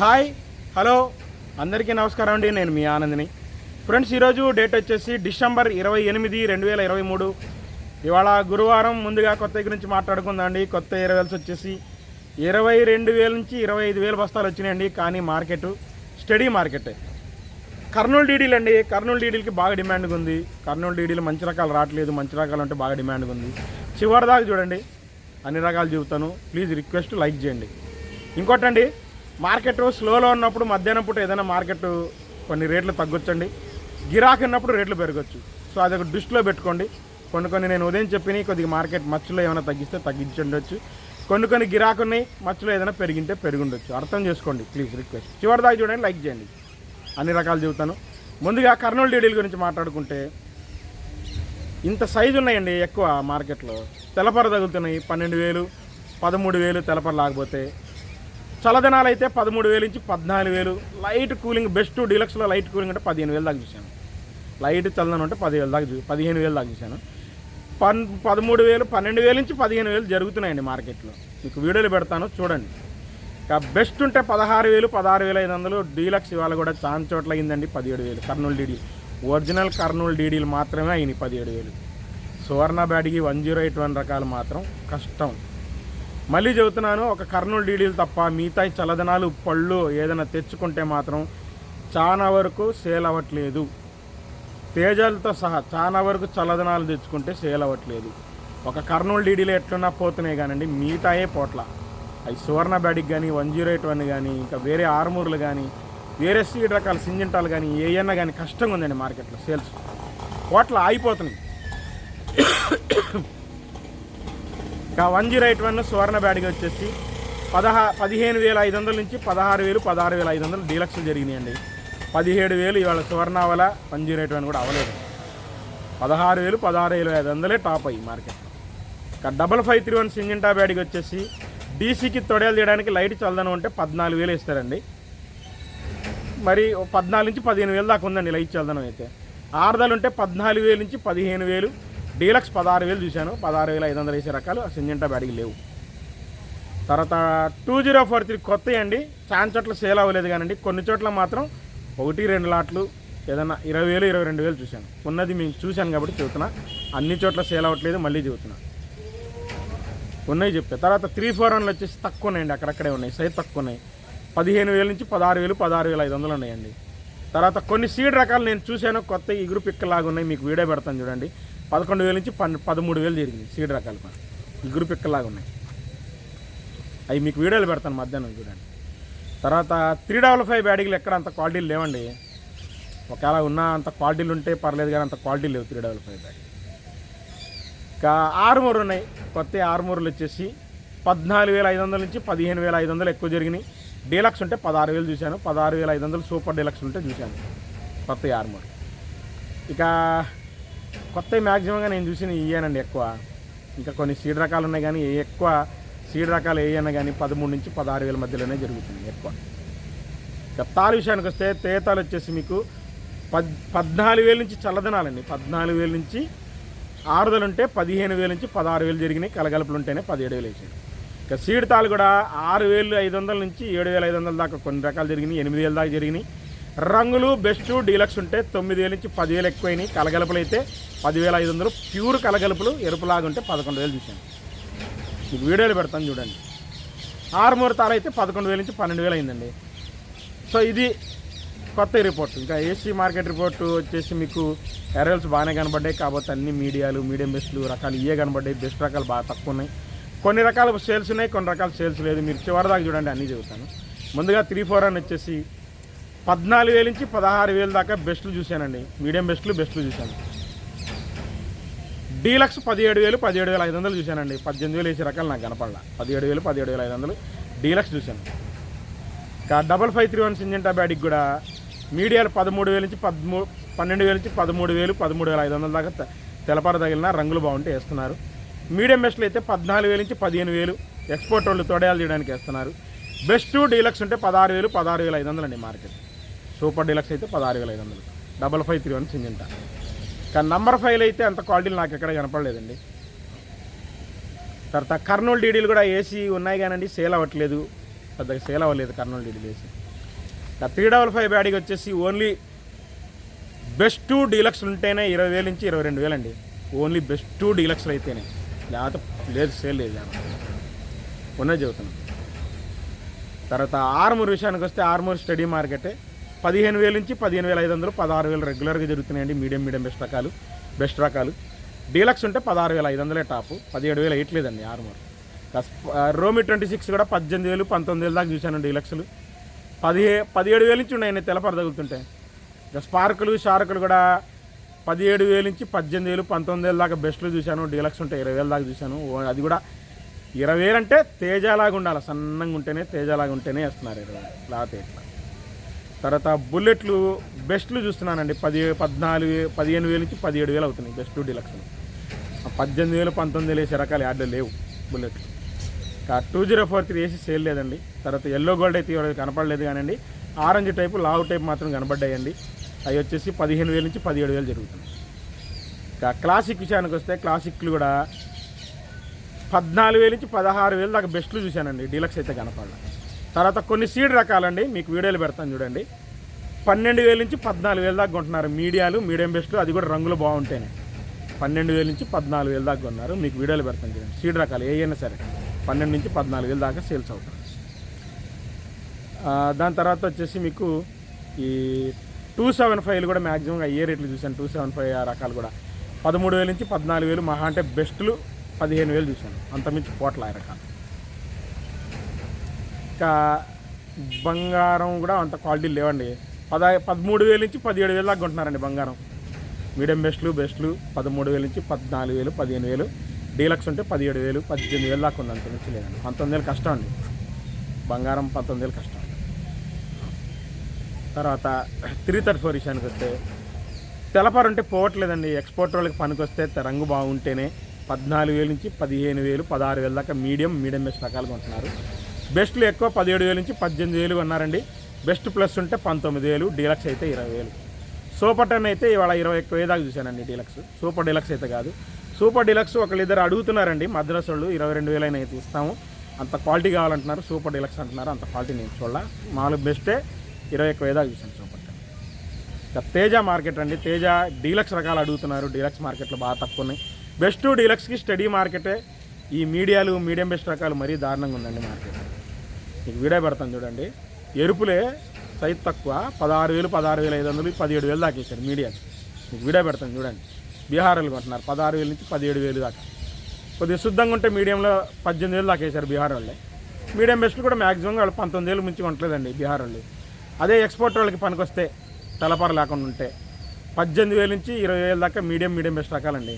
Hi hello. అందరికీ నమస్కారం అండి నేను మీ ఆనందిని. ఫ్రెండ్స్ ఈరోజు డేట్ వచ్చేసి డిసెంబర్ ఇరవై ఎనిమిది రెండు వేల ఇరవై మూడు. ఇవాళ గురువారం ముందుగా కొత్త గురించి మాట్లాడుకుందాం అండి. కొత్త ఇరవైల్స్ వచ్చేసి ఇరవై రెండు వేల నుంచి ఇరవై ఐదు వేల బస్తాలు వచ్చినాయండి కానీ మార్కెట్ స్టడీ మార్కెట్. కర్నూలు డీడీలు అండి కర్నూలు డీడీలకి బాగా డిమాండ్ ఉంది. కర్నూలు డీడీలు మంచి రకాలు రావట్లేదు మంచి రకాలు అంటే బాగా డిమాండ్ ఉంది. చివరి దాకా చూడండి అన్ని రకాలు చూపుతాను. ప్లీజ్ రిక్వెస్ట్ లైక్ చేయండి. ఇంకోటండి మార్కెట్ స్లోలో ఉన్నప్పుడు మధ్యాహ్నం పూట ఏదైనా మార్కెట్ కొన్ని రేట్లు తగ్గొచ్చండి. గిరాకీ ఉన్నప్పుడు రేట్లు పెరగచ్చు. సో అది ఒక దృష్టిలో పెట్టుకోండి. కొన్ని కొన్ని నేను ఉదయం చెప్పిన కొద్దిగా మార్కెట్ మచ్చులో ఏమైనా తగ్గిస్తే తగ్గించుండొచ్చు. కొన్ని కొన్ని గిరాకు ఉన్నాయి మచ్చులో ఏదైనా పెరిగింటే పెరుగుండొచ్చు. అర్థం చేసుకోండి ప్లీజ్ రిక్వెస్ట్ చివరి దాకా చూడండి లైక్ చేయండి. అన్ని రకాలు చెబుతాను. ముందుగా కర్నూలు డీడీల గురించి మాట్లాడుకుంటే ఇంత సైజు ఉన్నాయండి ఎక్కువ మార్కెట్లో. తెలపర తగులుతున్నాయి పన్నెండు వేలు పదమూడు వేలు తెలపర లేకపోతే చల్లదనాలు అయితే పదమూడు వేలు నుంచి పద్నాలుగు వేలు. లైట్ కూలింగ్ బెస్ట్ డీలక్స్లో లైట్ కూలింగ్ అంటే పదిహేను వేలు దాకా చూశాను. లైట్ చల్లదనం అంటే పదివేలు దాకా చూ పదిహేను వేలు దాకా చూశాను. పన్ పదమూడు వేలు పన్నెండు వేలు నుంచి పదిహేను వేలు జరుగుతున్నాయండి మార్కెట్లో. మీకు వీడియోలు పెడతాను చూడండి. ఇక బెస్ట్ ఉంటే పదహారు వేలు పదహారు వేల ఐదు వందలు డీలక్స్ ఇవాళ కూడా చాలా చోట్ల అయిందండి పదిహేడు వేలు. కర్నూలు డీడీ. ఒరిజినల్ కర్నూలు డీడీలు మాత్రమే అయినాయి పదిహేడు వేలు. సువర్ణ బ్యాడ్కి వన్ జీరో ఎయిట్ వన్ రకాలు మాత్రం కష్టం. మళ్ళీ చెబుతున్నాను ఒక కర్నూలు డీడీలు తప్ప మిగతా చల్లదనాలు పళ్ళు ఏదైనా తెచ్చుకుంటే మాత్రం చాలా వరకు సేల్ అవ్వట్లేదు. తేజాలతో సహా చాలా వరకు చల్లదనాలు తెచ్చుకుంటే సేల్ అవ్వట్లేదు. ఒక కర్నూలు డీడీలు ఎట్లున్నా పోతున్నాయి కానండి మిగతాయే పోట్ల. అవి సువర్ణ బ్యాడిక్ కానీ వన్ జీరో ఎయిట్ వన్ కానీ ఇంకా వేరే ఆర్మూర్లు కానీ వేరే సీడ్ రకాల సింజంటాలు కానీ ఏయన్నా కానీ కష్టంగా ఉందండి మార్కెట్లో సేల్స్. కోట్ల ఆగిపోతున్నాయి. One zero eight one Suvarna బ్యాడ్కి వచ్చేసి పదహా పదిహేను వేల ఐదు వందల నుంచి పదహారు వేలు పదహారు వేల ఐదు వందలు డీలక్స్లు జరిగినాయండి. పదిహేడు వేలు ఇవాళ సువర్ణావల వన్ జీరో ఎయిట్ వన్ కూడా అవ్వలేదు. పదహారు వేలు పదహారు వేల ఐదు వందలే టాప్ అయ్యి మార్కెట్. ఇక double five three one Syngenta బ్యాడ్కి వచ్చేసి డీసీకి తొడేలు తీయడానికి లైట్ చల్లదనం ఉంటే పద్నాలుగు వేలు ఇస్తారండి మరి పద్నాలుగు నుంచి పదిహేను వేలు దాకా ఉందండి లైట్ చల్లదనం అయితే. ఆరుదలు ఉంటే పద్నాలుగు వేలు నుంచి పదిహేను వేలు డీలక్స్ పదహారు వేలు చూశాను. పదహారు వేల ఐదు వందలు వేసే రకాలు. సింజంటా బ్యాడ్కి లేవు. తర్వాత టూ జీరో ఫోర్ త్రీ కొత్త అండి. చాలా చోట్ల సేల్ అవ్వలేదు కానండి. కొన్ని చోట్ల మాత్రం ఒకటి రెండు లాట్లు ఏదైనా ఇరవై వేలు ఇరవై రెండు వేలు చూశాను. ఉన్నది మేము చూశాను కాబట్టి చెబుతున్నా. అన్ని చోట్ల సేల్ అవ్వట్లేదు మళ్ళీ చెబుతున్నా. ఉన్నాయి చెప్పే తర్వాత త్రీ ఫోర్ వన్లు వచ్చేసి తక్కువ ఉన్నాయండి అక్కడక్కడే ఉన్నాయి. సైజ్ తక్కువ ఉన్నాయి పదిహేను వేల నుంచి పదహారు వేలు పదహారు వేల ఐదు వందలు ఉన్నాయండి. తర్వాత కొన్ని సీడ్ రకాలు నేను చూశాను. కొత్త ఇగురు పిక్కలాగా ఉన్నాయి. మీకు వీడియో పెడతాను చూడండి. పదకొండు వేల నుంచి పన్ పదమూడు వేలు జరిగింది సీడ్ రకాలు పైన. ఇగురు పిక్కలాగా ఉన్నాయి? అవి మీకు వీడియోలు పెడతాను మధ్యాహ్నం చూడండి. తర్వాత త్రీ డబల్ ఫైవ్ బ్యాడీలు ఎక్కడ అంత క్వాలిటీలు లేవండి. ఒకవేళ ఉన్న అంత క్వాలిటీలు ఉంటే పర్లేదు కానీ అంత క్వాలిటీ లేవు త్రీ డబల్ ఫైవ్ బ్యాడీ. ఇంకా ఆరుమూరు ఉన్నాయి. కొత్త ఆరుమూరులు వచ్చేసి పద్నాలుగు వేల ఐదు వందల నుంచి పదిహేను వేల ఐదు వందలు ఎక్కువ జరిగినాయి. డీలక్స్ ఉంటే పదహారు వేలు చూశాను. పదహారు వేల ఐదు వందలు సూపర్ డీలక్స్ ఉంటే చూశాను కొత్త ఆరుమూరు. ఇక కొత్త మ్యాక్సిమంగా నేను చూసిన ఇయ్యానండి ఎక్కువ. ఇంకా కొన్ని సీడ్ రకాలు ఉన్నాయి కానీ ఎక్కువ సీడ్ రకాలు ఏయన్నా కానీ పదమూడు నుంచి పదహారు వేల మధ్యలోనే జరుగుతుంది ఎక్కువ. ఇక తాలు విషయానికి వస్తే తేతాలు వచ్చేసి మీకు పద్ పద్నాలుగు వేల నుంచి చల్లదనాలండి. పద్నాలుగు వేల నుంచి ఆరుదలు ఉంటే పదిహేను వేల నుంచి పదహారు వేలు జరిగినాయి. కలగలుపులు ఉంటేనే పదిహేడు వేలు వేసాడు ఇక సీడ్ తాలు కూడా ఆరు వేలు ఐదు వందల నుంచి ఏడు వేల ఐదు వందల దాకా కొన్ని రకాలు జరిగినాయి. ఎనిమిది వేల దాకా జరిగినాయి. రంగులు బెస్ట్ డీలక్స్ ఉంటే తొమ్మిది వేల నుంచి పదివేలు ఎక్కువైనాయి. కలగలుపులు అయితే పదివేల ఐదు వందలు. ప్యూర్ కలగలుపులు ఎరుపులాగా ఉంటే పదకొండు వేలు చూశాను మీకు వీడియోలు పెడతాను చూడండి. ఆరుమూరు తాలు అయితే పదకొండు వేల నుంచి పన్నెండు వేలు అయిందండి. సో ఇది కొత్త రిపోర్ట్ ఇంకా ఏసీ మార్కెట్ రిపోర్ట్ వచ్చేసి మీకు ఎరల్స్ బాగానే కనబడ్డాయి. కాబట్టి అన్ని మీడియాలు మీడియం బెస్ట్లు రకాలు ఇవే కనబడ్డాయి. బెస్ట్ రకాలు బాగా తక్కువ ఉన్నాయి. కొన్ని రకాల సేల్స్ ఉన్నాయి కొన్ని రకాల సేల్స్ లేదు. మీరు చివరిదాకా చూడండి అన్నీ చెబుతాను. ముందుగా త్రీ ఫోర్ అని వచ్చేసి పద్నాలుగు వేల నుంచి పదహారు వేలు దాకా బెస్ట్లు చూశానండి. మీడియం బెస్ట్లు బెస్ట్లు చూశాను. డీలక్స్ పదిహేడు వేలు పదిహేడు వేల ఐదు వందలు చూశానండి. పద్దెనిమిది వేలు వేసే రకాలు నాకు కనపడలా. పదిహేడు వేలు పదిహేడు వేల ఐదు వందలు డీలక్స్ చూశాను. ఇంకా double five three one Syngenta బ్యాటిక్ కూడా మీడియాలు పదమూడు వేల నుంచి పదమూ పన్నెండు వేల నుంచి పదమూడు వేలు పదమూడు వేల ఐదు వందల దాకా తె- తెలపర తగిలిన రంగులు బాగుంటే వేస్తున్నారు. మీడియం బెస్ట్లు అయితే పద్నాలుగు వేల నుంచి పదిహేను వేలు ఎక్స్పోర్ట్ వాళ్ళు తోడయాలు చేయడానికి వేస్తున్నారు. బెస్ట్ డీలక్స్ ఉంటే పదహారు వేలు పదహారు వేల ఐదు వందలు అండి మార్కెట్. సూపర్ డీలక్స్ అయితే పదహారు వేల ఐదు వందలు. Double five three one Syngenta. కానీ నంబర్ ఫైవ్ అయితే అంత క్వాలిటీలు నాకు ఎక్కడ కనపడలేదండి. తర్వాత కర్నూలు డీడీలు కూడా ఏసీ ఉన్నాయి కానండి సేల్ అవ్వట్లేదు. పెద్దగా సేల్ అవ్వలేదు కర్నూలు డీడీలు ఏసీ. త్రీ డబల్ ఫైవ్ బ్యాడీకి వచ్చేసి ఓన్లీ బెస్ట్ డీలక్స్ ఉంటేనే ఇరవై వేల నుంచి ఇరవై రెండు వేలు అండి ఓన్లీ బెస్ట్ డీలక్స్లు అయితేనే. లేకపోతే లేదు సేల్ లేదు ఉన్నది చెబుతున్నాను తర్వాత ఆర్మూర్ విషయానికి వస్తే ఆర్మూర్ స్టడీ మార్కెటే. పదిహేను వేల నుంచి పదిహేను వేల ఐదు వందలు పదహారు వేలు రెగ్యులర్గా జరుగుతున్నాయండి. మీడియం మీడియం బెస్ట్ రకాలు బెస్ట్ రకాలు. డీలక్స్ ఉంటే పదహారు వేల ఐదు వందలే టాపు పదిహేడు వేలు వేయట్లేదండి ఆర్మూర్ రోమి ట్వంటీ సిక్స్ కూడా పద్దెనిమిది వేలు పంతొమ్మిది వేలు దాకా చూశాను డీలక్స్లు. పదిహే పదిహేడు వేల నుంచి ఉన్నాయండి తెల్లపర తగులుతుంటే. స్పార్కులు షార్కులు కూడా పదిహేడు వేలు నుంచి పద్దెనిమిది వేలు పంతొమ్మిది వేలు దాకా బెస్ట్లు చూశాను. డీలక్స్ ఉంటే ఇరవై వేల దాకా చూశాను. ఓ- అది కూడా ఇరవై వేలు అంటే తేజలాగా ఉండాలి. సన్నంగా ఉంటేనే తేజలాగా ఉంటేనే వేస్తున్నారు ఇరవై లేకపోతే ఇట్లా తర్వాత బుల్లెట్లు బెస్ట్లు చూస్తున్నానండి. పది పద్నాలుగు పదిహేను వేలు నుంచి పదిహేడు వేలు అవుతున్నాయి బెస్ట్ డీలక్స్ పద్దెనిమిది వేలు పంతొమ్మిది వేలు వేసే రకాల యాడ్లు లేవు బుల్లెట్లు. టూ జీరో ఫోర్ త్రీ వేసి సేల్ లేదండి. తర్వాత ఎల్లో గోల్డ్ అయితే ఎవరికి కనపడలేదు కానండి. ఆరెంజ్ టైపు లావు టైప్ మాత్రం కనపడ్డాయండి. అవి వచ్చేసి పదిహేను వేల నుంచి పదిహేడు వేలు జరుగుతుంది ఇంకా క్లాసిక్ విషయానికి వస్తే క్లాసిక్లు కూడా పద్నాలుగు వేల నుంచి పదహారు వేలు దాకా బెస్ట్లు చూశానండి. డీలక్స్ అయితే కనపడలేదు తర్వాత కొన్ని సీడ్ రకాలండి మీకు వీడియోలు పెడతాను చూడండి. పన్నెండు వేల నుంచి పద్నాలుగు వేల దాకా కొంటున్నారు మీడియాలు మీడియం బెస్ట్ అది కూడా రంగులు బాగుంటేనే. పన్నెండు వేల నుంచి పద్నాలుగు వేల దాకా కొన్నారు మీకు వీడియోలు పెడతాను చూడండి. సీడ్ రకాలు ఏవైనా సరే పన్నెండు నుంచి పద్నాలుగు వేల దాకా సేల్స్ అవుతాయి. దాని తర్వాత వచ్చేసి మీకు ఈ టూ సెవెన్ ఫైవ్లు కూడా మ్యాక్సిమం ఏ రేట్లు చూశాను టూ సెవెన్ ఫైవ్ ఆ రకాలు కూడా. పదమూడు వేల నుంచి పద్నాలుగు వేలు మహా అంటే బెస్ట్లు పదిహేను వేలు చూశాను అంతమించి కోట్ల ఆ రకాలు. ఇంకా బంగారం కూడా అంత క్వాలిటీ లేవండి. పద పదమూడు వేల నుంచి పదిహేడు వేలు దాకా కొంటున్నారండి బంగారం. మీడియం బెస్ట్లు బెస్ట్లు పదమూడు వేల నుంచి పద్నాలుగు వేలు పదిహేను వేలు. డీలక్స్ ఉంటే పదిహేడు వేలు పద్దెనిమిది వేలు దాకా ఉంది అంత నుంచి లేదండి. పంతొమ్మిది వేలు కష్టం అండి. బంగారం పంతొమ్మిది వేలు కష్టం తర్వాత త్రీ థర్టీ ఫోర్ విషయానికి వస్తే తెలపారు అంటే పోవట్లేదండి. ఎక్స్పోర్ట్ వాళ్ళకి పనికొస్తే వస్తే రంగు బాగుంటేనే పద్నాలుగు వేలు నుంచి పదిహేను వేలు పదహారు వేలు దాకా మీడియం మీడియం బెస్ట్ రకాలుగా ఉంటున్నారు బెస్ట్లు ఎక్కువ పదిహేడు వేలు నుంచి పద్దెనిమిది వేలు ఉన్నారండి బెస్ట్ ప్లస్ ఉంటే పంతొమ్మిది వేలు డీలక్స్ అయితే ఇరవై వేలు. సూపర్ టెన్ అయితే ఇవాళ ఇరవై ఎక్కువ దాకా చూశానండి డీలక్స్. సూపర్ డీలక్స్ అయితే కాదు. సూపర్ డీలక్స్ ఒకళ్ళు ఇద్దరు అడుగుతున్నారండి మద్రాసు వాళ్ళు ఇరవై రెండు వేలైనా అయితే ఇస్తాము. అంత క్వాలిటీ కావాలంటున్నారు సూపర్ డీలక్స్ అంటున్నారు అంత క్వాలిటీ నేను చూడాల. మామూలు బెస్టే ఇరవై ఎక్కువ దాకా చూశాను సూపర్ టెన్. ఇంకా తేజ మార్కెట్ అండి. తేజ డీలక్స్ రకాలు అడుగుతున్నారు డీలక్స్ మార్కెట్లో బాగా తక్కువ ఉన్నాయి. బెస్ట్ డీలక్స్కి స్టడీ మార్కెటే. ఈ మీడియాలు మీడియం బెస్ట్ రకాలు మరీ దారుణంగా ఉందండి మార్కెట్. మీకు వీడియో పెడతాను చూడండి. ఎరుపులే సైజ్ తక్కువ పదహారు వేలు పదహారు వేల ఐదు వందలు పదిహేడు వేలు దాకా ఇచ్చారు మీడియాలు మీకు వీడియో పెడతాను చూడండి. బీహార్లు కొంటున్నారు పదహారు వేల నుంచి పదిహేడు వేలు దాకా. కొద్దిగా శుద్ధంగా ఉంటే మీడియంలో పద్దెనిమిది వేలు దాకా వేశారు బీహార్ వాళ్ళే మీడియం బెస్ట్లు కూడా మ్యాక్సిమం వాళ్ళు పంతొమ్మిది వేలు మించి కొనట్లేదండి బీహార్ వాళ్ళు అదే ఎక్స్పోర్ట్ వాళ్ళకి పనికొస్తే తలపర లేకుండా ఉంటే పద్దెనిమిది వేల నుంచి ఇరవై వేల దాకా మీడియం మీడియం బెస్ట్ రకాలండి.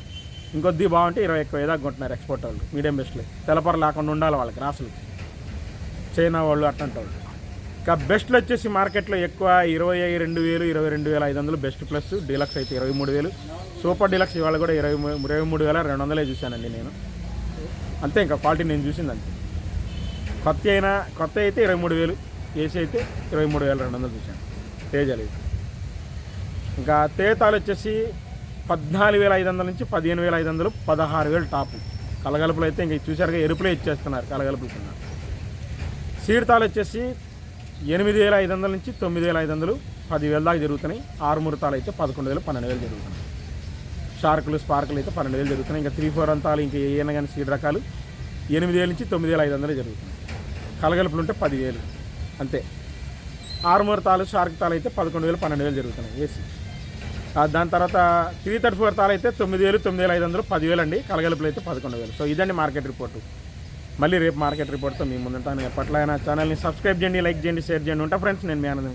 ఇంకొద్ది బాగుంటే ఇరవై ఎక్కువ దాకా కొంటున్నారు ఎక్స్పోర్ట్ వాళ్ళు మీడియం బెస్ట్లు. తెలపర లేకుండా ఉండాలి వాళ్ళకి రాసులు. చైనా వాళ్ళు అట్లాంటి ఇంకా బెస్ట్లు వచ్చేసి మార్కెట్లో ఎక్కువ ఇరవై రెండు వేలు ఇరవై రెండు వేల ఐదు వందలు బెస్ట్ ప్లస్. డీలక్స్ అయితే ఇరవై మూడు వేలు. సూపర్ డీలక్స్ ఇవాళ కూడా ఇరవై ఇరవై మూడు వేల రెండు వందలే చూశానండి నేను. అంతే ఇంకా క్వాలిటీ నేను చూసింది అంతే కొత్త అయినా కొత్త అయితే ఇరవై మూడు వేలు. ఏసీ అయితే ఇరవై మూడు వేల రెండు వందలు చూశాను. తేజాలు ఇంకా తేతాలు వచ్చేసి పద్నాలుగు వేల ఐదు వందల నుంచి పదిహేను వేల ఐదు వందలు పదహారు వేలు టాపు. కలగలుపులు అయితే ఇంక చూశారుగా ఎరుపులే ఇచ్చేస్తున్నారు కలగలుపులు కింద. సీడ్తాలు వచ్చేసి ఎనిమిది వేల ఐదు వందల నుంచి తొమ్మిది వేల ఐదు వందలు పదివేల దాకా జరుగుతున్నాయి. ఆరుమూరు తాలు అయితే పదకొండు వేలు పన్నెండు వేలు జరుగుతున్నాయి. షార్కులు స్పార్కులు అయితే పన్నెండు వేలు జరుగుతున్నాయి. ఇంకా త్రీ ఫోర్ అంతాలు ఇంకా ఏమైనా కానీ సీడ్ రకాలు ఎనిమిది వేల నుంచి తొమ్మిది వేల ఐదు వందలు జరుగుతున్నాయి. కలగలుపులు ఉంటే పదివేలు అంతే. ఆరుమూరు తాలు షార్క్ తాలు అయితే పదకొండు వేలు పన్నెండు వేలు జరుగుతున్నాయి ఏసీ. దాని తర్వాత త్రీ థర్టీ ఫోర్ తాలు అయితే తొమ్మిది వేలు తొమ్మిది వేల ఐదు వందలు పదివేలు అండి. కలగలుపులు అయితే పదకొండు వేలు. సో ఇదండి మార్కెట్ రిపోర్టు. మళ్ళీ రేపు మార్కెట్ రిపోర్ట్తో మీ ముందుంటాను. ఎప్పట్లైనా ఛానల్ని సబ్స్క్రైబ్ చేయండి లైక్ చేయండి షేర్ చేయండి. ఉంటా ఫ్రెండ్స్ నేను మీ ఆనందం.